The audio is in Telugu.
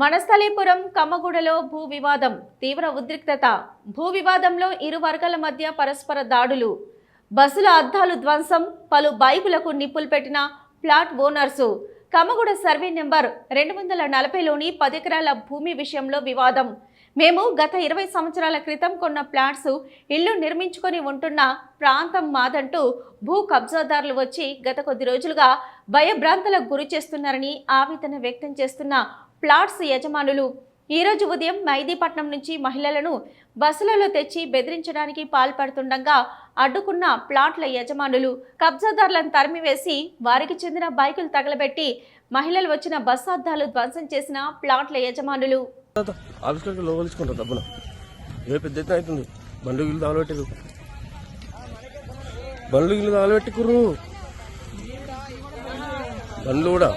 వనస్థలీపురం కమ్మగూడలో భూ వివాదం తీవ్ర ఉద్రిక్తత. భూ వివాదంలో ఇరు వర్గాల మధ్య పరస్పర దాడులు. బస్సుల అద్దాలు ధ్వంసం పలు బైకులకు నిప్పులు పెట్టిన plot owners. Kammaguda survey number రెండు వందల నలభైలోని పది ఎకరాల భూమి విషయంలో వివాదం. మేము గత ఇరవై సంవత్సరాల క్రితం కొన్న ప్లాట్స్ ఇల్లు నిర్మించుకొని ఉంటున్న ప్రాంతం మాదంటూ భూ కబ్జాదారులు వచ్చి గత కొద్ది రోజులుగా భయభ్రాంతులకు గురి చేస్తున్నారని ఆవేదన వ్యక్తం చేస్తున్న ప్లాట్స్ యజమానులు. ఈరోజు ఉదయం మైదీపట్నం నుంచి మహిళలను బస్సులలో తెచ్చి బెదిరించడానికి పాల్పడుతుండగా అడ్డుకున్న ప్లాట్ల యజమానులు కబ్జాదారులను తరిమివేసి వారికి చెందిన బైకులు తగలబెట్టి మహిళలు వచ్చిన బస్సు అద్దాలు ధ్వంసం చేసిన ప్లాట్ల యజమానులు. బండ్లు గిల్లు బండ్లు గిల్లు బండ్లు కూడా